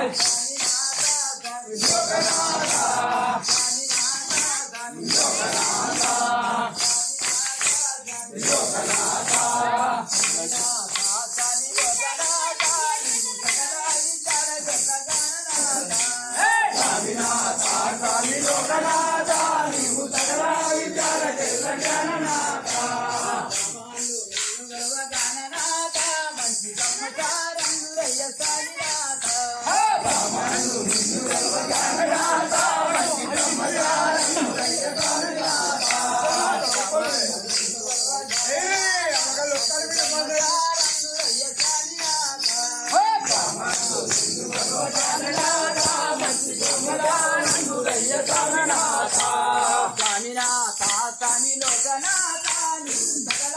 Bye. Swaminatha స్వామి లోకనాథ నీవు సకల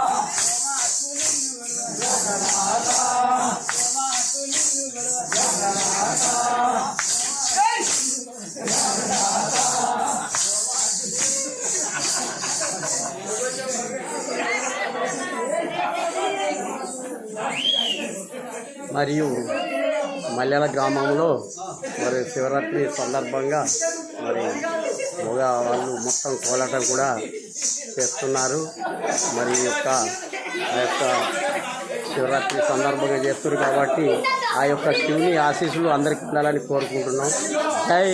మరియు మల్లెల గ్రామంలో మరి శివరాత్రి సందర్భంగా మరి మగ వాళ్ళు మొత్తం కోలాటం కూడా చేస్తున్నారు. మరి ఈ యొక్క ఆ యొక్క శివరాత్రి సందర్భంగా చేస్తున్నారు కాబట్టి ఆ యొక్క శివుని ఆశీస్సులు అందరికీ ఉండాలని కోరుకుంటున్నాం. జై